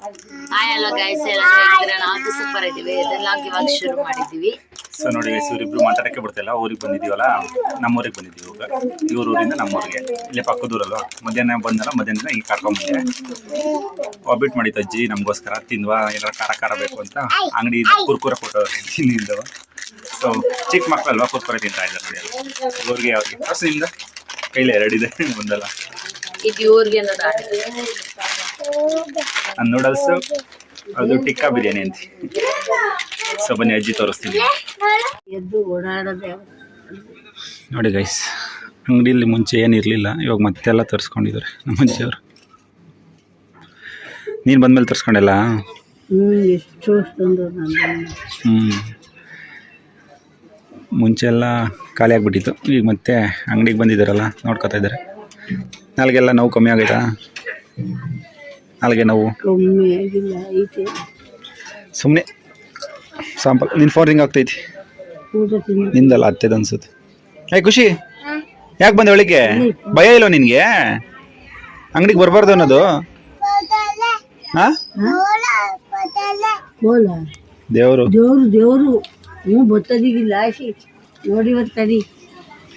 Hi ಅಲ್ಲ guys ಎಲ್ಲ ನಾವು ಸೂಪರ್ ಲಾಗ್ ಇವಾಗ ಶುರು ಮಾಡಿದೀವಿ ಸೊ ನೋಡಿ ಇವರಿಬ್ರು ಮಾತಾಡಕ್ಕೆ ಬಿಡ್ತಿಲ್ಲ ಊರಿಗೆ ಬಂದಿದ್ದೀವಲ್ಲ? ನಮ್ಮೂರಿಗೆ ಬಂದಿದ್ದೀವಿ ಇವಾಗ. ಇವ್ರ ಊರಿಂದ ನಮ್ಮೂರಿಗೆ. ಇಲ್ಲೇ ಪಕ್ಕದೂರಲ್ವಾ? ಮಧ್ಯಾಹ್ನ ಬಂದಲ್ಲ ಮಧ್ಯಾಹ್ನ ಈಗ ಕರ್ಕೊಂಬಂದೆ. ಒಬ್ಬಿಟ್ಟು ಮಾಡಿತ್ತು ಅಜ್ಜಿ ನಮಗೋಸ್ಕರ. ತಿನ್ವಾ ಏನಾರ ಖಾರ ಖಾರ ಬೇಕು ಅಂತ. ಅಂಗಡಿ ಕುರ್ಕುರ ಕೊಟ್ಟು ತಿಂದಿದ್ದು ಸೊ ಚಿಕ್ಕ ಮಕ್ಕಳಲ್ವಾ? ಕುರ್ಕುರ ತಿಂತಾ ಇದ್ದಾರೆ ನೋಡಿ ಅಲ್ಲ ಊರಿಗೆ ಯಾವ್ದು? ಕೈಲಿ ಎರಡಿದೆ. ಬಂದಲ್ಲ ಇದು ಇವ್ರಿಗೆ ನೂಡಲ್ಸ್ ಅದು ಟಿಕ್ಕಾ ಬಿರಿಯಾನಿ ಅಂತ. ಸೊ ಬನ್ನಿ ಅಜ್ಜಿ ತೋರಿಸ್ತೀನಿ. ಎದ್ದು ಓಡಾಡೋದೇ ನೋಡಿ ಗೈಸ್ ಅಂಗಡಿಯಲ್ಲಿ ಮುಂಚೆ ಏನಿರಲಿಲ್ಲ ಇವಾಗ ಮತ್ತೆಲ್ಲ ತರಿಸ್ಕೊಂಡಿದ್ದಾರೆ ನಮ್ಮ ಅಜ್ಜಿಯವರು. ನೀನು ಬಂದಮೇಲೆ ತರಿಸ್ಕೊಂಡೆಲ್ಲ? ಎಷ್ಟು ಹ್ಞೂ ಮುಂಚೆ ಎಲ್ಲ ಖಾಲಿ ಆಗಿಬಿಟ್ಟಿತ್ತು. ಈಗ ಮತ್ತೆ ಅಂಗಡಿಗೆ ಬಂದಿದ್ದಾರಲ್ಲ ನೋಡ್ಕೊತಾ ಇದ್ದಾರೆ. ನಾಲ್ಗೆಲ್ಲ ನೋವು ಕಮ್ಮಿ ಆಗೈತಾ ನಾಲ್ಗೆ ನಾವು. ಕಮ್ಮಿ ಆಗಿಲ್ಲ ಐತೆ ಸುಮ್ಮನೆ ಸಾಂಪಲ್ ನಿನ್ನ ಫೋನ್ ರಿಂಗ್ ಆಗ್ತೈತಿ. ಊಟ ತಿಂದು ನಿಂದಲ್ಲ ಅತ್ತೆದು ಅನ್ಸುತ್ತೆ. ಏ ಖುಷಿ. ಯಾಕೆ ಬಂದೆ ಒಳಗೆ? ಭಯ ಇಲ್ವ ನಿನಗೆ? ಅಂಗಡಿಗೆ ಬರಬಾರ್ದು ಅನ್ನೋದು. ಹಾಂ? ಕೋಲ ದೇವರು. ದೇವ್ರು ದೇವ್ರು. ಹ್ಞೂ ಬರ್ತದೀಗಿಲ್ಲ ಆಶಿ. ನೋಡಿ ಕರಿ.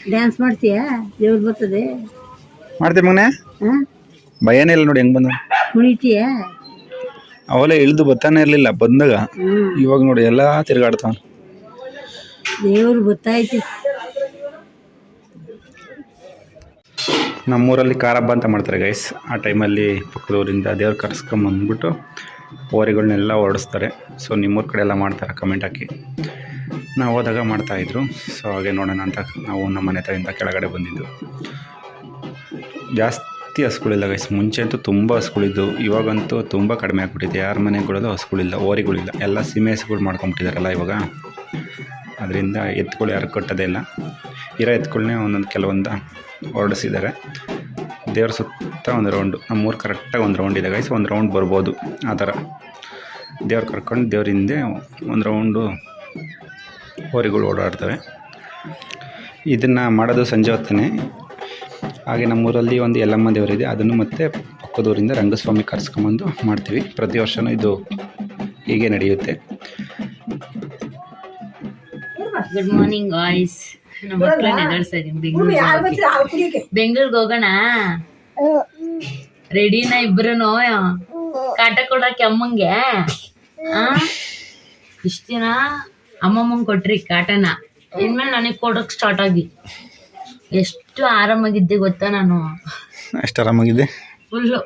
ಡ್ಯಾನ್ಸ್ ಮಾಡ್ತೀಯಾ? ದೇವ್ರು ಬರ್ತದೆ. ಮಾಡ್ತೀವಿ ಮಗನೇ? ಹಾಂ? ಭಯನೇ ಇಲ್ಲ ನೋಡಿ ಹೆಂಗ್ ಬಂದ ಅವಲೇ ಅವೆಲ್ಲ ಇಳಿದು ಬರ್ತಾನೆ ಇರಲಿಲ್ಲ ಬಂದಾಗ. ಇವಾಗ ನೋಡಿ ಎಲ್ಲ ತಿರ್ಗಾಡ್ತಾವ ದೇವ್ರು ಗೊತ್ತಾಯ್ತು. ನಮ್ಮೂರಲ್ಲಿ ಖಾರ ಹಬ್ಬ ಅಂತ ಮಾಡ್ತಾರೆ ಗೈಸ್ ಆ ಟೈಮಲ್ಲಿ ಪಕ್ಕದೂರಿಂದ ದೇವ್ರು ಕರೆಸ್ಕೊಂಬಂದ್ಬಿಟ್ಟು ಹೋರಿಗಳನ್ನೆಲ್ಲ ಓಡಿಸ್ತಾರೆ ಸೊ ನಿಮ್ಮೂರ ಕಡೆ ಎಲ್ಲ ಮಾಡ್ತಾರೆ ಕಮೆಂಟ್ ಹಾಕಿ. ನಾವು ಹೋದಾಗ ಮಾಡ್ತಾಯಿದ್ರು ಸೊ ಹಾಗೆ ನೋಡೋಣ ಅಂತ ನಾವು ನಮ್ಮ ಮನೆ ತಾಯಿಂದ ಕೆಳಗಡೆ ಬಂದಿದ್ದು. ಜಾಸ್ತಿ ಹಸುಗಳಿಲ್ಲ ಗೈಸ್ ಮುಂಚೆ ಅಂತೂ ತುಂಬ ಹಸುಗಳಿದ್ದು ಇವಾಗಂತೂ ತುಂಬ ಕಡಿಮೆ ಆಗ್ಬಿಟ್ಟಿದೆ. ಯಾರ ಮನೆಗಳಲ್ಲೂ ಹಸುಗಳಿಲ್ಲ ಓರಿಗಳಿಲ್ಲ ಎಲ್ಲ ಸೀಮೆ ಹಸುಗಳು ಮಾಡ್ಕೊಂಬಿಟ್ಟಿದಾರಲ್ಲ ಇವಾಗ. ಅದರಿಂದ ಎತ್ತುಗಳು ಯಾರು ಕಟ್ಟೋದೇ ಇಲ್ಲ. ಇರೋ ಎತ್ತುಗಳನ್ನೇ ಒಂದೊಂದು ಕೆಲವೊಂದು ಹೊರಡಿಸಿದ್ದಾರೆ. ದೇವ್ರ ಸುತ್ತ ಒಂದು ರೌಂಡು ನಮ್ಮೂರು ಕರೆಕ್ಟಾಗಿ ಒಂದು ರೌಂಡ್ ಇದೆ ಗೈಸ್ ಒಂದು ರೌಂಡ್ ಬರ್ಬೋದು. ಆ ಥರ. ದೇವ್ರು ಕರ್ಕೊಂಡು ದೇವ್ರ ಹಿಂದೆ ಒಂದು ರೌಂಡು ಹೋರಿಗಳು ಓಡಾಡ್ತವೆ. ಇದನ್ನು ಮಾಡೋದು ಸಂಜೆ ಹೊತ್ತನೇ. ಹಾಗೆ ನಮ್ಮೂರಲ್ಲಿ ಒಂದು ಯಲ್ಲಮ್ಮ ದೇವರಿದೆ ಅದನ್ನು ಮತ್ತೆ ಪಕ್ಕದೂರಿಂದ ರಂಗಸ್ವಾಮಿ ಕರ್ಸ್ಕೊಂಬಂದು ಮಾಡ್ತೀವಿ. ಪ್ರತಿ ವರ್ಷನೂ ಇದು ಹೀಗೆ ನಡೆಯುತ್ತೆ. ಗುಡ್ ಮಾರ್ನಿಂಗ್ ವಾಯ್ಸ್ ನಮ್ಮ ಮಕ್ಕಳನ್ನ ಎದುರಿಸ್ತಾ ಬೆಂಗಳೂರಿಗೆ ಬೆಂಗಳೂರಿಗೆ ಹೋಗೋಣ? ರೆಡಿನ ಇಬ್ರುನು ಕಾಟ ಕೊಡಕ್ಕೆ ಅಮ್ಮಂಗೆ ಆ? ಇಷ್ಟ ದಿನ ಅಮ್ಮಮ್ಮಂಗ್ ಕೊಟ್ರಿ ಕಾಟನ. ಇನ್ಮೇಲೆ ನನಗೆ ಕೊಡಕ್ ಸ್ಟಾರ್ಟ್ ಆಗಿ. ಎಷ್ಟು ಆರಾಮಾಗಿದ್ದೆ ಗೊತ್ತಾ ನಾನು? ಅಷ್ಟು ಆರಾಮಾಗಿದ್ದೆ? ಫುಲ್ಲು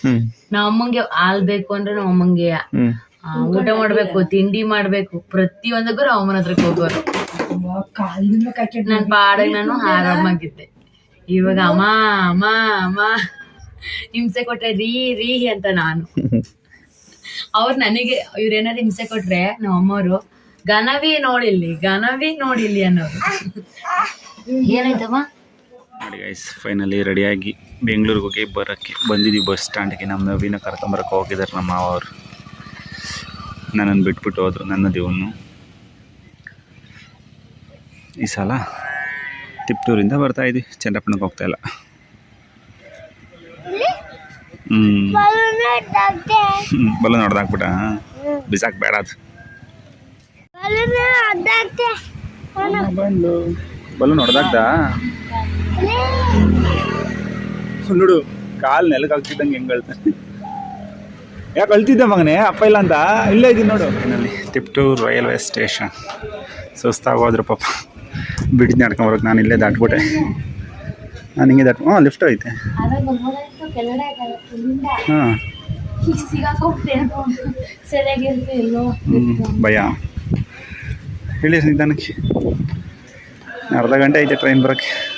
ಹ್ಞೂ ನಮ್ಮ ಅಮ್ಮಂಗೆ ಹಾಲ್ ಬೇಕು ಅಂದ್ರೆ ನಮ್ಮ ಅಮ್ಮಂಗೆ ಆ, ಊಟ ಮಾಡ್ಬೇಕು ತಿಂಡಿ ಮಾಡ್ಬೇಕು ಪ್ರತಿಯೊಂದಕ್ಕೂ ನಾವು ಅಮ್ಮನ ಹತ್ರಕ್ಕೆ ಹೋಗೋರು ನನ್ ಪಾಡಿಗೆ ನಾನು ಆರಾಮಾಗಿದ್ದೆ. ಇವಾಗ ಅಮ್ಮ ಅಮ್ಮ ಅಮ್ಮ ಹಿಂಸೆ ಕೊಟ್ರೆ ರೀ ರೀ ಅಂತ ನಾನು. ಅವ್ರು ನನಗೆ ಇವ್ರೇನಾದ್ರು ಹಿಂಸೆ ಕೊಟ್ರೆ ನಮ್ಮ ಅಮ್ಮವ್ರು ಗನವಿ ನೋಡಿಲ್ಲಿ ಗನವಿ ನೋಡಿಲ್ಲಿ ಅನ್ನೋರು. ಏನಾಯ್ತಮ್ಮ? ನೋಡಿ ಗೈಸ್ ಫೈನಲಿ ರೆಡಿಯಾಗಿ ಬೆಂಗಳೂರಿಗೆ ಹೋಗಿ ಬರೋಕ್ಕೆ ಬಂದಿದ್ದೀವಿ ಬಸ್ ಸ್ಟ್ಯಾಂಡ್ಗೆ ನಮ್ಮ ನವೀನ ಕರ್ಕೊಂಬರಕ್ಕೆ ಹೋಗಿದ್ದಾರೆ ನಮ್ಮ ಮಾವ ಅವರು. ನನ್ನನ್ನು ಬಿಟ್ಬಿಟ್ಟು ಹೋದರು ನನ್ನ ದೇವನು ಈ ಸಲ ತಿಪ್ಟೂರಿಂದ ಬರ್ತಾ ಇದ್ವಿ ಚಂದ್ರಪ್ಪನಕ್ಕೆ ಹೋಗ್ತಾ ಇಲ್ಲ. ಹ್ಞೂ ಬಲೂನ್ ಹೊಡೆದಾಕ್ಬಿಟ್ಟ ಬಿಸಾಕ್ ಬೇಡ ಅದು. ಬಲೂನ್ ಹೊಡೆದಾಕ್ದ ನೋಡು ಕಾಲು ನೆಲಕ್ಕೆ ಹಾಕ್ತಿದ್ದಂಗೆ ಹೆಂಗೆ ಅಳ್ತಾನೆ ಯಾಕೆ ಅಳ್ತಿದ್ದೆ ಮಗನೇ? ಅಪ್ಪ ಇಲ್ಲ ಅಂತ? ಇಲ್ಲೇ ಇದ್ದೀನಿ ನೋಡು. Finally Tiptur railway station. ಸುಸ್ತಾಗೋದ್ರು ಪಾಪ. ಬಿಡಿದ್ ನಡ್ಕೊಂಬರಕ್ಕೆ ನಾನು ಇಲ್ಲೇ ದಾಟ್ಬಿಟ್ಟೆ. ನಾನು ಹಿಂಗೆ ದಾಟ್ ಹಾಂ ಲಿಫ್ಟ್ ಐತೆ. ಹಾಂ. ಭಯ. ಹೇಳಿ ನಿಧಾನಕ್ಕೆ ಅರ್ಧ ಗಂಟೆ ಐತೆ ಟ್ರೈನ್ ಬರೋಕ್ಕೆ.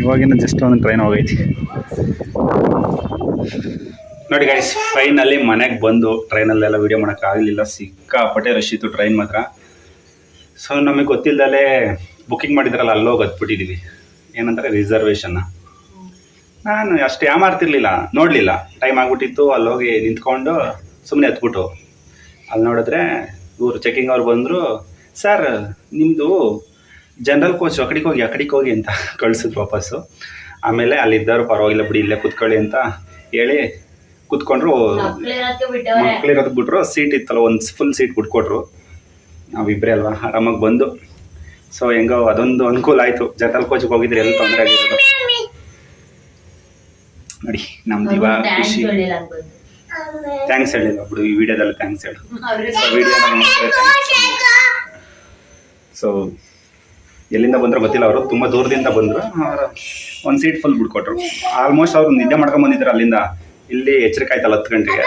ಇವಾಗಿನ ಜಸ್ಟ್ ಒಂದು ಟ್ರೈನ್ ಹೋಗೈತಿ. ನೋಡಿ ಗೈಸ್ ಟ್ರೈನಲ್ಲಿ ಮನೆಗೆ ಬಂದು ಟ್ರೈನಲ್ಲೆಲ್ಲ ವೀಡಿಯೋ ಮಾಡೋಕ್ಕಾಗಲಿಲ್ಲ ಸಿಕ್ಕಾಪಟ್ಟೆ ರಶ್ ಇತ್ತು ಟ್ರೈನ್ ಮಾತ್ರ. ಸೊ ನಮಗೆ ಗೊತ್ತಿಲ್ಲದಲೇ ಬುಕ್ಕಿಂಗ್ ಮಾಡಿದ್ರಲ್ಲ, ಅಲ್ಲೋಗಿ ಹತ್ಬಿಟ್ಟಿದ್ದೀವಿ ಏನಂದರೆ ರಿಸರ್ವೇಷನ್ನ ನಾನು ಅಷ್ಟು ಯಾಮಾರ್ತಿರ್ಲಿಲ್ಲ ನೋಡಲಿಲ್ಲ. ಟೈಮ್ ಆಗಿಬಿಟ್ಟಿತ್ತು, ಅಲ್ಲೋಗಿ ನಿಂತ್ಕೊಂಡು ಸುಮ್ಮನೆ ಹತ್ಬಿಟ್ಟು. ಅಲ್ಲಿ ನೋಡಿದ್ರೆ ಇವರು ಚೆಕಿಂಗ್ ಅವ್ರು ಬಂದರು ಸರ್ ನಿಮ್ಮದು ಜನರಲ್ ಕೋಚ್ ಅಕಡಿಗೆ ಹೋಗಿ ಅಕಡಿಗೆ ಹೋಗಿ ಅಂತ ಕಳ್ಸಿದ್ರು ವಾಪಸ್ಸು. ಆಮೇಲೆ ಅಲ್ಲಿದ್ದವರು ಪರವಾಗಿಲ್ಲ ಬಿಡಿ ಇಲ್ಲೇ ಕುತ್ಕೊಳ್ಳಿ ಅಂತ ಹೇಳಿ ಕುತ್ಕೊಂಡ್ರು. ಮಕ್ಳಿರೋದಕ್ಕೆ ಬಿಟ್ರು. ಸೀಟ್ ಇತ್ತಲ್ಲ ಒಂದು ಫುಲ್ ಸೀಟ್ ಬಿಟ್ಕೊಟ್ರು. ನಾವಿಬ್ಬರೇ ಅಲ್ವಾ ಆರಾಮಾಗಿ ಬಂದು. ಸೊ ಹೆಂಗೋ ಅದೊಂದು ಅನುಕೂಲ ಆಯಿತು. ಜನರಲ್ ಕೋಚಿಗೆ ಹೋಗಿದ್ರೆ ಎಲ್ಲ ತೊಂದರೆ ಆಗಿರೋದು? ನೋಡಿ ನಮ್ದು ಇವಾಗ ಖುಷಿ. ಥ್ಯಾಂಕ್ಸ್ ಹೇಳಿಲ್ಲ ಬಿಡು ಈ ವಿಡಿಯೋದಲ್ಲಿ ಥ್ಯಾಂಕ್ಸ್ ಹೇಳು. ಸೊ ವಿಡಿಯೋ ಸೊ ಎಲ್ಲಿಂದ ಬಂದ್ರು ಗೊತ್ತಿಲ್ಲ ಅವರು. ತುಂಬ ದೂರದಿಂದ ಬಂದರು. ಒಂದು ಸೀಟ್ ಫುಲ್ ಬಿಟ್ಕೊಟ್ರು ಆಲ್ಮೋಸ್ಟ್ ಅವರು ನಿದ್ದೆ ಮಾಡ್ಕೊಂಡು ಬಂದಿದ್ರು ಅಲ್ಲಿಂದ. ಇಲ್ಲಿ ಎಚ್ಚರಿಕೆ ಆಯ್ತಲ್ಲ ಹತ್ತು ಗಂಟೆಗೆ?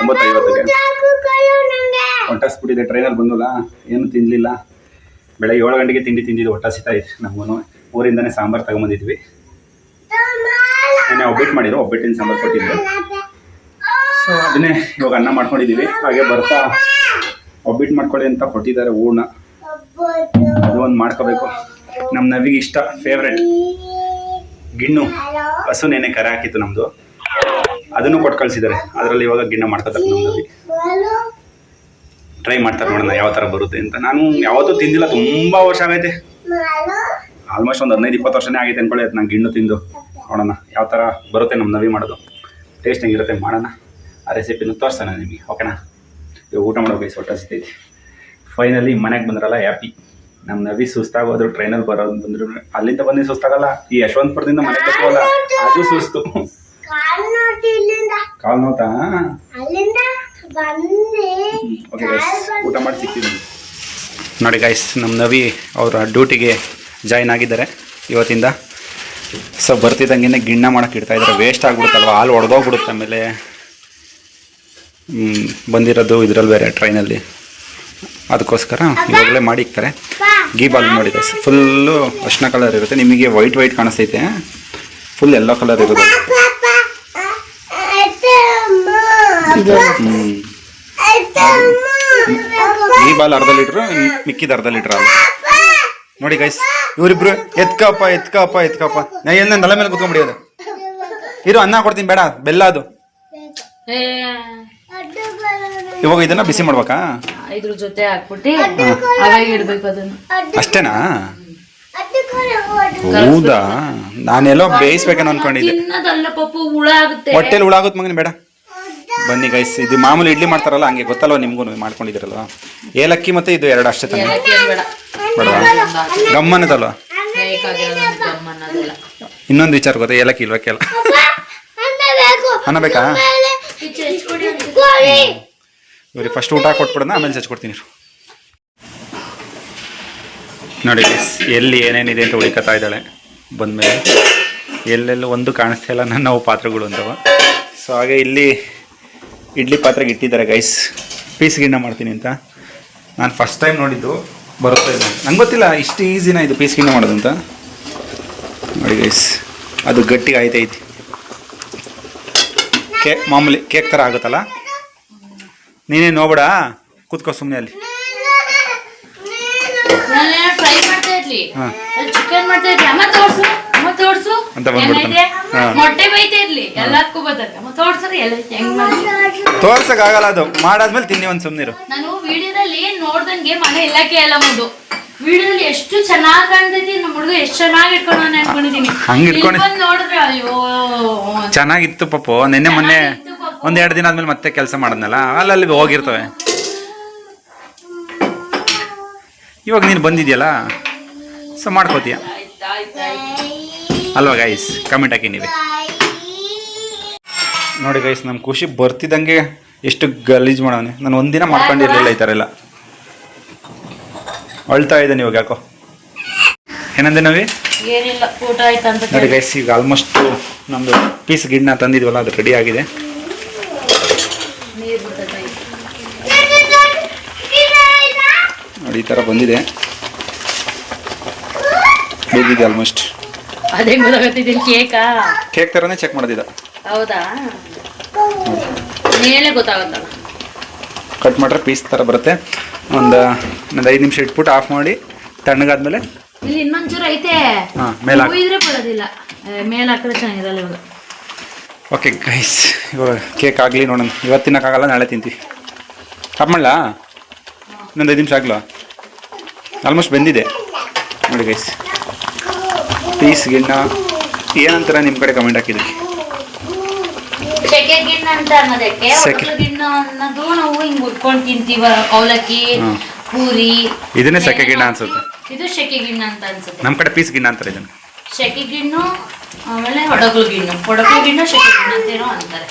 ಒಂಬತ್ತೈವತ್ತಿಗೆ. ಹೊಟ್ಟಾಸ್ಬಿಟ್ಟಿದೆ. ಟ್ರೈನಲ್ಲಿ ಬಂದಲ್ಲ. ಏನು ತಿನ್ನಲಿಲ್ಲ ಬೆಳಗ್ಗೆ ಏಳು ಗಂಟೆಗೆ ತಿಂಡಿ ತಿಂದಿದ್ದು ಹೊಟ್ಟೆ ನಮ್ಮನು ನಮಗೂ ಊರಿಂದನೇ ಸಾಂಬಾರು ತಗೊಂಬಂದಿದ್ವಿ. ನೆನ್ನೆ ಒಬ್ಬಿಟ್ಟು ಮಾಡಿದ್ರು, ಒಬ್ಬಿಟ್ಟಿನ ಸಾಂಬಾರು ಕೊಟ್ಟಿದ್ರು. ಸೊ ಅದನ್ನೇ ಇವಾಗ ಅನ್ನ ಮಾಡ್ಕೊಂಡಿದ್ದೀವಿ ಹಾಗೆ ಬರ್ತಾ ಒಬ್ಬಿಟ್ಟು ಮಾಡ್ಕೊಳ್ಳಿ ಅಂತ ಕೊಟ್ಟಿದ್ದಾರೆ ಹೂರ್ಣ ಅದು ಒಂದು ಮಾಡ್ಕೋಬೇಕು. ನಮ್ಮ ನವಿಗೆ ಇಷ್ಟ ಫೇವ್ರೆಟ್ ಗಿಣ್ಣು ಹಸು ನೆನೆ ಕರೆ ಹಾಕಿತ್ತು ನಮ್ಮದು ಅದನ್ನು ಕೊಟ್ಟು ಕಳಿಸಿದ್ದಾರೆ. ಅದರಲ್ಲಿ ಇವಾಗ ಗಿಣ್ಣ ಮಾಡ್ತಾರೆ ನಮ್ಮ ನವಿ. ಟ್ರೈ ಮಾಡ್ತಾರೆ ನೋಡೋಣ ಯಾವ ಥರ ಬರುತ್ತೆ ಅಂತ. ನಾನು ಯಾವತ್ತೂ ತಿಂದಿಲ್ಲ, ತುಂಬ ವರ್ಷ ಆಗೈತೆ. ಆಲ್ಮೋಸ್ಟ್ ಒಂದು ಹದಿನೈದು, ಇಪ್ಪತ್ತು ವರ್ಷನೇ ಆಗೈತೆ ಅನ್ಕೊಳ್ಳಿ ಅದು ನಾನು ಗಿಣ್ಣು ತಿಂದು. ನೋಡೋಣ ಯಾವ ಥರ ಬರುತ್ತೆ ನಮ್ಮ ನವಿ ಮಾಡೋದು. ಟೇಸ್ಟ್ ಹೆಂಗಿರುತ್ತೆ ಮಾಡೋಣ. ಆ ರೆಸಿಪಿನೂ ತೋರಿಸ್ತಾನೆ ನಿಮಗೆ ಓಕೆನಾ ಇವಾಗ ಊಟ ಮಾಡೋ ಬಯಸ್ ಹೊಟ್ಟೆ ಸಿಗ್ತೈತಿ ಫೈನಲಿ ಮನೆಗೆ ಬಂದ್ರಲ್ಲ ಹ್ಯಾಪಿ ನಮ್ಮ ನವಿ ಸುಸ್ತಾಗೋದ್ರು ಟ್ರೈನಲ್ಲಿ ಬರೋದು ಬಂದ್ರು. ಅಲ್ಲಿಂದ ಬಂದು ಸುಸ್ತಾಗಲ್ಲ, ಈ ಯಶವಂತಪುರದಿಂದ ಮನೆ ಕಟ್ಟುವಲ್ಲ ಅದು ಸುಸ್ತು. ಕಾಲ್ ನೋತಾ ಊಟ ಮಾಡಿ ನೋಡಿ ಗಾಯ್ಸ್ ನಮ್ಮ ನವಿ ಅವರ ಡ್ಯೂಟಿಗೆ ಜಾಯ್ನ್ ಆಗಿದ್ದಾರೆ ಇವತ್ತಿಂದ. ಸೊ ಬರ್ತಿದ್ದಂಗೆ ಗಿಣ್ಣ ಮಾಡೋಕೆ ಇಡ್ತಾ ಇದ್ದಾರೆ ವೇಸ್ಟ್ ಆಗಿಬಿಡುತ್ತಲ್ವ? ಹಾಲು ಒಡೆದೋಗ್ಬಿಡುತ್ತೆ ಆಮೇಲೆ ಬಂದಿರೋದು ಇದರಲ್ಲಿ ಬೇರೆ ಟ್ರೈನಲ್ಲಿ ಅದಕ್ಕೋಸ್ಕರ ಇವಾಗಲೇ ಮಾಡಿ ಇಕ್ತಾರೆ. ಗೀ ಬಾಲ್ ನೋಡಿ ಗೈಸ್ ಫುಲ್ಲು ಅರ್ಶಿನ ಕಲರ್ ಇರುತ್ತೆ. ನಿಮಗೆ ವೈಟ್ ವೈಟ್ ಕಾಣಿಸ್ತೈತೆ. ಫುಲ್ ಎಲ್ಲೋ ಕಲರ್ ಇರೋದು. ಗೀ ಬಾಲ್ ಅರ್ಧ ಲೀಟ್ರು ಮಿಕ್ಕಿದ ಅರ್ಧ ಲೀಟ್ರ್ ನೋಡಿ ಗೈಸ್ ಇವರಿಬ್ರು ಎತ್ಕಪ್ಪ ಎತ್ಕಪ್ಪ ಎತ್ಕಪ್ಪ. ನಾ ತಲೆ ಮೇಲೆ ಕುತ್ಕೊಂಡ್ಬಿಡಿಯೋದು ಇರು, ಅನ್ನ ಕೊಡ್ತೀನಿ, ಬೇಡ, ಬೆಲ್ಲ ಅದು. ಇವಾಗ ಇದನ್ನ ಬಿಸಿ ಮಾಡ್ಬೇಕಾ? ಇದ್ರ ಜೊತೆ ಹಾಕ್ಬಿಟ್ಟು ಅವಾಗ ಇಡ್ಬೇಕು ಅದನ್ನ. ಅಷ್ಟೇನಾ? ಹೌದಾ? ನಾನೆಲ್ಲೋ ಬೇಯಿಸ್ಬೇಕೇನೋ ಅನ್ಕೊಂಡಿದ್ದೆ. ತಿನ್ನದಲ್ಲ ಪಪ್ಪು ಹುಳ ಆಗುತ್ತೆ. ಹೊಟ್ಟೆಲಿ ಹುಳಾಗುತ್ತೆ ಮಗನ ಬೇಡ. ಬನ್ನಿ ಗೈಸ್ ಇದು ಮಾಮೂಲಿ ಇಡ್ಲಿ ಮಾಡ್ತಾರಲ್ಲ ಹಂಗೆ ಗೊತ್ತಲ್ವ ನಿಮ್ಗೂ ಮಾಡ್ಕೊಂಡಿದ್ದೀರಲ್ವ? ಏಲಕ್ಕಿ ಮತ್ತೆ ಇದು ಎರಡು ಅಷ್ಟೇ ತಾನೆ. ಬೇಡ. ಬೇಡವಾ? ಗಮ್ಮನ್ನದಲ್ವ ಬೇಕಾಗಿರೋ ಗಮ್ ಇನ್ನೊಂದು ವಿಚಾರ ಗೊತ್ತಾ ಏಲಕ್ಕಿ ಇಲ್ವಾ ಕೆಲ ಅನ್ನ ಬೇಕಾ? ಇವ್ರಿಗೆ ಫಸ್ಟ್ ಊಟ ಕೊಟ್ಬಿಡೋಣ, ಆಮೇಲೆ ಚಚ್ಕೊಡ್ತೀನಿ. ನೋಡಿ ಎಲ್ಲಿ ಏನೇನಿದೆ ಅಂತ ಹುಡುಕತ್ತಾ ಇದ್ದಾಳೆ. ಬಂದಮೇಲೆ ಎಲ್ಲೆಲ್ಲ ಒಂದು ಕಾಣಿಸ್ತಾ ಇಲ್ಲ, ನನ್ನ ನಾವು ಪಾತ್ರೆಗಳು ಅಂತವ. ಸೊ ಹಾಗೆ ಇಲ್ಲಿ ಇಡ್ಲಿ ಪಾತ್ರೆಗೆ ಇಟ್ಟಿದ್ದಾರೆ ಗೈಸ್ ಪೀಸ್ ಗಿಣ್ಣ ಮಾಡ್ತೀನಿ ಅಂತ. ನಾನು ಫಸ್ಟ್ ಟೈಮ್ ನೋಡಿದ್ದು, ಬರುತ್ತೆ ನಂಗೆ ಗೊತ್ತಿಲ್ಲ, ಇಷ್ಟು ಈಸಿನ ಇದು ಪೀಸ್ ಗಿಣ್ಣ ಮಾಡೋದು ಅಂತ. ನೋಡಿ ಗೈಸ್ ಅದು ಗಟ್ಟಿಗೆ ಆಯ್ತೈತಿ. ಕೇಕ್ ಮಾಮೂಲಿ ಕೇಕ್ ಥರ ಆಗುತ್ತಲ್ಲ? ನೀನೇ ನೋಬೇಡ ಕೂತ್ಕೋ ಸುಮ್ಮನೆ ಅಲ್ಲಿ. ಇರ್ಲಿ. ಚಿಕನ್ ಮಾಡ್ತಾ ಇರ್ಲಿ. ಅಮ್ಮ ತೋರ್ಸು ಅಮ್ಮ ತೋರ್ಸು. ಅಂತ ಬಂದ್ಬಿಡ್ತಾನೆ. ಹಾ. ಮೊಟ್ಟೆ ಬೈತಾ ಇರ್ಲಿ. ಎಲ್ಲದಕ್ಕೂ ಬರ್ತಾರೆ ಅಮ್ಮ ತೋರ್ಸ್ರಿ ಎಲ್ಲ ಹೆಂಗ್ ಮಾಡಿ? ತೋರ್ಸಕ್ಕಾಗಲ್ಲ ಅದು. ಮಾಡಾದ್ಮೇಲೆ ತಿನ್ನಿ ಒಂದ್ ಸುಮ್ಮನಿರು ನಾನು ವಿಡಿಯೋದಲ್ಲಿ ನೋಡ್ದಂಗೆ ಮನೆ ಎಲ್ಲ ಮುಂದು ವಿಡಿಯೋದಲ್ಲಿ ಎಷ್ಟು ಚೆನ್ನಾಗಿ ಕಾಣ್ತೈತಿ ನಮ್ಮ ಹುಡುಗ ಎಷ್ಟು ಚೆನ್ನಾಗಿ ಇಟ್ಕೊಂಡು ಅನ್ಕೊಂಡಿದೀನಿ. ಹಂಗ್ ಇಟ್ಕೊಂಡೆ- ಇಲ್ಲಿ ಬಂದ್ ನೋಡಿದ್ರೆ ಅಯ್ಯೋ. ಚೆನ್ನಾಗಿತ್ತು ಪಾಪು. ನಿನ್ನೆ ಮೊನ್ನೆ ಚೆನ್ನಾಗಿತ್ತು. ಪಾಪು. ಒಂದು ಎರಡು ದಿನ ಆದ್ಮೇಲೆ ಮತ್ತೆ ಕೆಲಸ ಮಾಡೋದ್ನಲ್ಲ? ಅಲ್ಲಲ್ಲಿ ಹೋಗಿರ್ತವೆ. ಇವಾಗ ನೀನು ಬಂದಿದ್ಯಲ್ಲ? ಸೊ ಮಾಡ್ಕೋತೀಯ. ಅಲ್ವಾ ಗೈಸ್ ಕಮೆಂಟ್ ಹಾಕಿ ನೀವೇ. ನೋಡಿ ಗೈಸ್ ನಮ್ಮ ಖುಷಿ ಬರ್ತಿದ್ದಂಗೆ ಎಷ್ಟು ಗಲೀಜು ಮಾಡೋನೆ ನಾನು ಒಂದಿನ ಮಾಡ್ಕೊಂಡಿರ್ಲಿಲ್ಲ ಈ ಥರ ಎಲ್ಲ. ಅಳ್ತಾ ಇದ್ದಾನೆ ಇವಾಗ ಯಾಕೋ. ಏನಂದೆ ನಾವೇ ಏನಿಲ್ಲ ಊಟ ಆಯ್ತು ಅಂತ ನೋಡಿ. ಗೈಸ್ ಈಗ ಆಲ್ಮೋಸ್ಟ್ ನಮ್ಮದು ಪೀಸ್ ಗಿಡ್ನ ತಂದಿದ್ವಲ್ಲ ಅದು ರೆಡಿ ಆಗಿದೆ ನೀರ್ ಬಿಡ್ತೈತೆ. ನೋಡಿ ಈ ಥರ ಬಂದಿದೆ. ಬೇಗಿದೆ ಆಲ್ಮೋಸ್ಟ್ ಅದೇ ಗೊತ್ತಾಗತ್ತಿದ್ದೀನಿ ಕೇಕಾ. ಕೇಕ್ ಥರನೇ ಚೆಕ್ ಮಾಡೋದಿದ ಹೌದಾ? ಮೇಲೆ ಗೊತ್ತಾಗುತ್ತಲ್ಲ. ಕಟ್ ಮಾಡ್ರೆ ಪೀಸ್ ಥರ ಬರುತ್ತೆ. ಒಂದು ಒಂದು ಐದು ನಿಮಿಷ ಇಟ್ಬಿಟ್ಟು ಆಫ್ ಮಾಡಿ ತಣ್ಣಗಾದ್ಮೇಲೆ ಇಲ್ಲಿ ಇನ್ನೊಂಚೂರು ಐತೆ. ಹಾ, ಮೇಲ್ ಹಾಕ್. ಇದ್ರೆ ಬರೋದಿಲ್ಲ. ಏ, ಮೇಲ್ ಹಾಕಿದ್ರೆ ಚೆನ್ನಾಗಿರಲ್ಲ ಇವಾಗ. ಓಕೆ ಗೈಸ್ ಇವಾಗ ಕೇಕ್ ಆಗಲಿ ನೋಡೋಣ. ಇವತ್ತು ತಿನ್ನೋಕ್ಕಾಗಲ್ಲ ನಾಳೆ ತಿಂತೀವಿ. ಕಟ್ ಮಾಡಲಾ? ಇನ್ನೊಂದು ಐದು ನಿಮಿಷ ಆಗಲ್ಲ ಆಲ್ಮೋಸ್ಟ್ ಬಂದಿದೆ. ನೋಡಿ ಗೈಸ್ ಪೀಸ್ ಗಿಣ್ಣ. ಏನಂತಾರ ನಿಮ್ಮ ಕಡೆ ಕಮೆಂಟ್ ಹಾಕಿದ್ರಿ ಸೆಕೆ ಗಿಣ್ಣ ಅಂತ ಅನ್ನೋದಕ್ಕೆ ಸೆಕೆ. ಗಿಣ್ಣು ಅನ್ನೋದು ನಾವು ಹಿಂಗೆ ಉಟ್ಕೊಂಡ್ ತಿಂತೀವ ಅವಲಕ್ಕಿ ಪೂರಿ ಇದನ್ನೇ ಸೆಕೆ ಗಿಣ್ಣ ಅನ್ಸುತ್ತೆ. ಇದು ಶೆಕೆ ಗಿಣ್ಣ ಅಂತ ಅನ್ಸುತ್ತೆ. ನಮ್ಮ ಕಡೆ ಪೀಸ್ ಗಿಣ್ಣ ಅಂತಾರೆ ಇದನ್ನು. ಶೆಕೆ ಗಿಣ್ಣು ಆಮೇಲೆ ಒಡಕಲು ಗಿಣ್ಣು. ಒಡಕಲು ಗಿಣ್ಣು ಶೆಕೆ ಗಿಣ್ಣ ಅಂತ ಏನೋ ಅಂತಾರೆ.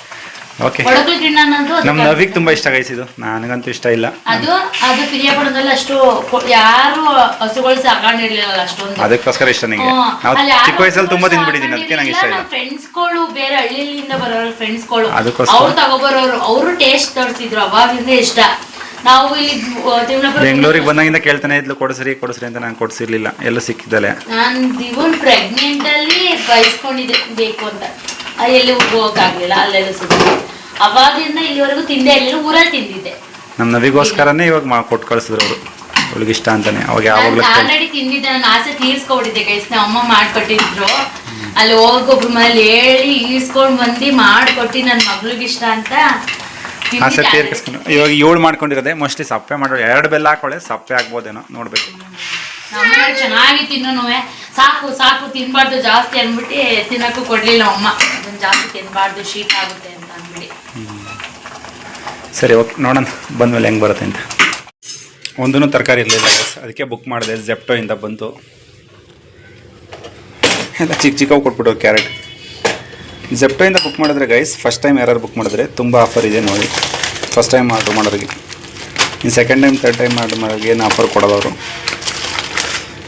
ಓಕೆ ಒಡಕಲು ಗಿಣ್ಣ ಅನ್ನೋದು ನಮ್ಮ ನವಿಗೆ ತುಂಬ ಇಷ್ಟ ಗೈಸ್ ಇದು. ನನಗಂತೂ ಇಷ್ಟ ಇಲ್ಲ. ಅದು ಅದು ಪಿರಿಯಾಪುರದಲ್ಲಿ ಅಷ್ಟು ಕೊ- ಯಾರು ಹಸುಗಳು ಸಾಕೊಂಡಿರ್ಲಿಲ್ಲ ಅಷ್ಟೊಂದು. ಅದಕ್ಕೋಸ್ಕರ ಇಷ್ಟ ನನಗೆ. ಹ್ಮ್. ನಾವು ಅಲ್ಲಿ ಯಾರು ಚಿಕ್ಕ ವಯಸ್ಸಲ್ಲಿ ತುಂಬಾ ತಿಂದ್ಬಿಟ್ಟಿದ್ದೀನಿ ಅದಕ್ಕೆ ನಂಗೆ ಇಷ್ಟ ಇಲ್ಲ. ನಮ್ಮ ಫ್ರೆಂಡ್ಸ್ಗಳು ಬೇರೆ ಹಳ್ಳಿಯಿಂದ ಬರೋರು ಫ್ರೆಂಡ್ಸ್ಗಳು ಅದಕ್ಕೋಸ್ಕರ. ಅವ್ರು ತಗೊಬರೋರು ಅವರು ಟೇಸ್ಟ್ ತೋರಿಸಿದ್ರು ಅವಾಗಿಂದ ಇಷ್ಟ. ನಾವು ಇಲ್ಲಿ ತಿಮ್ಲಾಪುರ ಬೆಂಗಳೂರಿಗೆ ಬಂದಾಗಿಂದ ಕೇಳ್ತಾನೆ ಇದ್ಲು ಕೊಡಿಸ್ರಿ ಕೊಡಿಸ್ರಿ ಅಂತ ನಾನು ಕೊಡಿಸಿರ್ಲಿಲ್ಲ. ಎಲ್ಲ ಸಿಕ್ಕಿದ್ದಲೆ ನಾನು ದಿವನ್ ಪ್ರೆಗ್ನೆಂಟ್ ಅಲ್ಲಿ ಬಯಸ್ಕೊಂಡಿದ್ದೆ ಬೇಕು ಅಂತ. ಆ, ಎಲ್ಲಿ ಹೋಗಕ್ಕಾಗ್ಲಿಲ್ಲ ಅಲ್ಲೆಲ್ಲ ಸುತ್ತ. ಅವಾಗಿಂದ ಇಲ್ಲಿವರೆಗೂ ತಿಂದೆ ಇರಲಿಲ್ಲ ಊರಲ್ಲಿ ತಿಂದಿದ್ದೆ. ನಮ್ಮ ನವಿಗೋಸ್ಕರನೇ ಇವಾಗ ಮಾ ಕೊಟ್ಟು ಕಳಿಸಿದ್ರು ಅವರು. ಅವಳಿಗೆ ಇಷ್ಟ ಅಂತಾನೆ. ಅವಾಗ ಯಾವಾಗಲೂ ಆಲ್ರೆಡಿ ತಿಂದಿದ್ದೆ ನಾನು ಆಸೆ ತೀರ್ಸ್ಕೊಬಿಟ್ಟಿದ್ದೆ ಗೈಸ್ ನಮ್ಮ ಅಮ್ಮ ಮಾಡ್ಕೊಟ್ಟಿದ್ರು. ಅಲ್ಲಿ ಹೋಗೊಬ್ರು ಮನೇಲಿ ಹೇಳಿ ಈಸ್ಕೊಂಡು ಬಂದು ಮಾಡ್ಕೊಟ್ಟು ನನ್ನ ಮಗಳಿಗೆ ಇಷ್ಟ ಅಂತ ಆಸೆ. ತೀರ್ಕಿಸ್ಕೊಂಡು ಇವಾಗ ಏಳು ಮಾಡ್ಕೊಂಡಿರೋದೆ. ಮೋಸ್ಟ್ಲಿ ಸಪ್ಪೆ ಮಾಡೋ ಎರಡು ಬೆಲ್ಲ ಹಾಕೊಳ್ಳೆ ಸಪ್ಪೆ ಆಗ್ಬೋದೇನೋ ನೋಡ್ಬೇಕು. ಚೆನ್ನಾಗಿ ತಿನ್ನೋನು ಸಾಕು ಸಾಕು ತಿನ್ಬಾರ್ದು ಜಾಸ್ತಿ ಅಂದ್ಬಿಟ್ಟು ತಿನ್ನಕ್ಕೂ ಕೊಡ್ಲಿಲ್ಲ ಅಮ್ಮ. ಅದನ್ನ ಜಾಸ್ತಿ ತಿನ್ಬಾರ್ದು ಶೀತ ಆಗುತ್ತೆ ಅಂತ. ಸರಿ, ಓಕೆ. ನೋಡೋಣ. ಬಂದಮೇಲೆ ಹೆಂಗೆ ಬರುತ್ತೆ ಅಂತ. ಒಂದೂ ತರಕಾರಿ ಇರಲಿಲ್ಲ ಅದಕ್ಕೆ ಬುಕ್ ಮಾಡಿದೆ ಜೆಪ್ಟೋಯಿಂದ ಬಂತು. ಎಲ್ಲ ಚಿಕ್ಕ ಚಿಕ್ಕವು ಕೊಟ್ಬಿಟ್ಟು ಕ್ಯಾರೆಟ್ ಜೆಪ್ಟೋಯಿಂದ ಬುಕ್ ಮಾಡಿದ್ರೆ ಗೈಸ್ ಫಸ್ಟ್ ಟೈಮ್ ಯಾರು ಬುಕ್ ಮಾಡಿದ್ರೆ ತುಂಬ ಆಫರ್ ಇದೆ ನೋಡಿ. ಫಸ್ಟ್ ಟೈಮ್ ಆರ್ಡ್ರ್ ಮಾಡೋರಿಗೆ. ಇನ್ನು second time third time order ಮಾಡೋರಿಗೆ ಏನು ಆಫರ್ ಕೊಡೋದವರು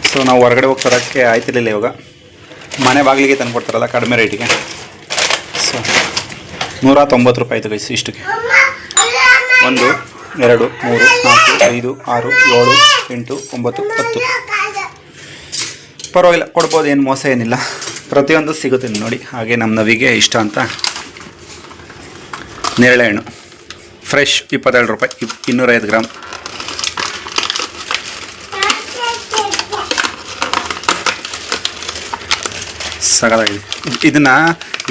ಸೊ ನಾವು ಹೊರಗಡೆ ಹೋಗಿ ತರೋಕ್ಕೆ ಆಯ್ತಿರಲಿಲ್ಲ ಇವಾಗ. ಮನೆ ಬಾಗಿಲಿಗೆ ತಂದು ಕೊಡ್ತಾರಲ್ಲ, ಕಡಿಮೆ ರೇಟಿಗೆ ಸೊ ನೂರ ತೊಂಬತ್ತು ರೂಪಾಯಿ ಆಯಿತು ಗೈಸ್ ಇಷ್ಟಕ್ಕೆ. ಒಂದು, ಎರಡು, ಮೂರು, ನಾಲ್ಕು, ಐದು, ಆರು, ಏಳು, ಎಂಟು, ಒಂಬತ್ತು, ಹತ್ತು. ಪರವಾಗಿಲ್ಲ, ಕೊಡ್ಬೋದು, ಏನು ಮೋಸ ಏನಿಲ್ಲ. ಪ್ರತಿಯೊಂದು ಸಿಗುತ್ತೆ ನೋಡಿ, ಹಾಗೆ ನಮ್ಮ ನವಿಗೆ ಇಷ್ಟ ಅಂತ. ನೇರಳೆ ಹಣ್ಣು ಫ್ರೆಶ್ ಇಪ್ಪತ್ತೆರಡು ರೂಪಾಯಿ ಇನ್ನೂರೈದು ಗ್ರಾಮ್ ಸಗದಾಗಿದೆ. ಇದನ್ನು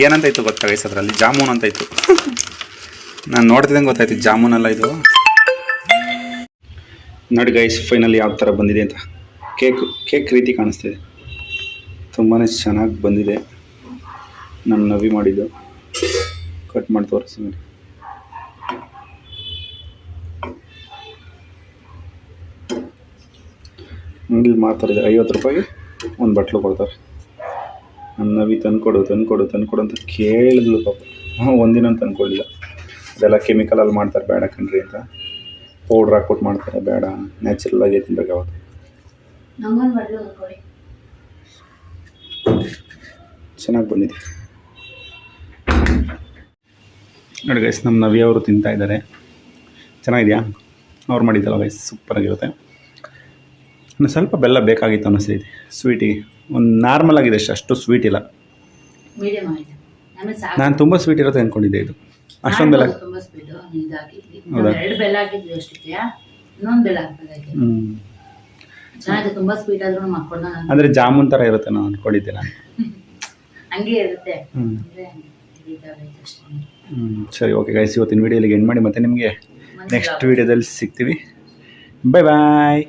ಏನಂತ ಇತ್ತು ಗೊತ್ತಾ ಗೈಸ್ ಅದರಲ್ಲಿ? ಜಾಮೂನ್ ಅಂತ ಇತ್ತು. ನಾನು ನೋಡ್ತಿದ್ದಂಗೆ ಗೊತ್ತಾಯ್ತು ಜಾಮೂನ್ ಅಲ್ಲ ಇದು. ನೋಡಿ ಗೈಸ್ ಫೈನಲ್ ಯಾವ ಥರ ಬಂದಿದೆ ಅಂತ. ಕೇಕ್ ಕೇಕ್ ರೀತಿ ಕಾಣಿಸ್ತಿದೆ. ತುಂಬಾ ಚೆನ್ನಾಗಿ ಬಂದಿದೆ. ನಾನು ನವಿ ಮಾಡಿದ್ದು. ಕಟ್ ಮಾಡಿ ತೋರಿಸ್ತೀನಿ ಇಲ್ಲಿ ಮಾತಾಡಿದೆ ಐವತ್ತು ರೂಪಾಯಿಗೆ ಒಂದು ಬಟ್ಲು ಕೊಡ್ತಾರೆ. ನನ್ನ ನವಿ ತಂದ್ಕೊಡು ತಂದ್ಕೊಡು, ತಂದುಕೊಡು ಅಂತ ಕೇಳಿದ್ಲು ಪಾಪ. ಹಾಂ, ಒಂದಿನ ತಂದ್ಕೊಡ್ಲಿಲ್ಲ. ಅದೆಲ್ಲ ಕೆಮಿಕಲಲ್ಲಿ ಮಾಡ್ತಾರೆ ಬೇಡ ಕಣ್ರಿ ಅಂತ. ಪೌಡ್ರ್ ಹಾಕ್ಬಿಟ್ಟು ಮಾಡ್ತಾರೆ ಬೇಡ. ನ್ಯಾಚುರಲ್ ಆಗಿ ತಿನ್ಬೇಕು ಯಾವತ್ತು. ಚೆನ್ನಾಗಿ ಬಂದಿದೆ. ನೋಡಿ ಗೈಸ್ ನಮ್ಮ ನವಿ ಅವರು ತಿಂತಾ ಇದ್ದಾರೆ. ಚೆನ್ನಾಗಿದೆಯಾ? ಅವ್ರು ಮಾಡಿದ್ದಲ್ಲ ಗೈಸ್ ಸೂಪರಾಗಿರುತ್ತೆ ಇನ್ನು ಸ್ವಲ್ಪ ಬೆಲ್ಲ ಬೇಕಾಗಿತ್ತು ಅನ್ನಿಸ್ತೈತಿ ಸ್ವೀಟಿಗೆ ಒಂದು ನಾರ್ಮಲ್ ಆಗಿದೆ ಅಷ್ಟು ಸ್ವೀಟ್ ಇಲ್ಲ. ನಾನು ತುಂಬ ಸ್ವೀಟ್ ಇರುತ್ತೆ ಅಂದ್ಕೊಂಡಿದ್ದೆ ಇದು. ಅಷ್ಟೊಂದು ಬೆಲ್ಲ ಎರಡು ಬೆಲ್ಲ ಹಾಕಿದ್ವಿ ಅಷ್ಟಕ್ಕೆ ಇನ್ನೊಂದು ಬೆಲ್ಲ ಹಾಕ್ಬೇಕಾಗಿ ಹ್ಞೂ ಚೆನ್ನಾಗಿದೆ ತುಂಬಾ ಸ್ವೀಟ್ ಆದ್ರೂ ಮಕ್ಕಳನ್ನ ಅಂದರೆ ಜಾಮೂನ್ ತರ ಇರುತ್ತೆ ನಾನು ಅನ್ಕೊಂಡಿದ್ದೆ ನಾನು ಹಂಗೆ ಇರುತ್ತೆ. ಹ್ಞೂ ಸರಿ ಓಕೆ ಗೈಸ್ ಇವತ್ತಿನ ವೀಡಿಯೋಲಿಗೆ ಎಂಡ್ ಮಾಡಿ ಮತ್ತೆ ನಿಮಗೆ ನೆಕ್ಸ್ಟ್ ವೀಡಿಯೋದಲ್ಲಿ ಸಿಗ್ತೀವಿ. ಬಾಯ್ ಬಾಯ್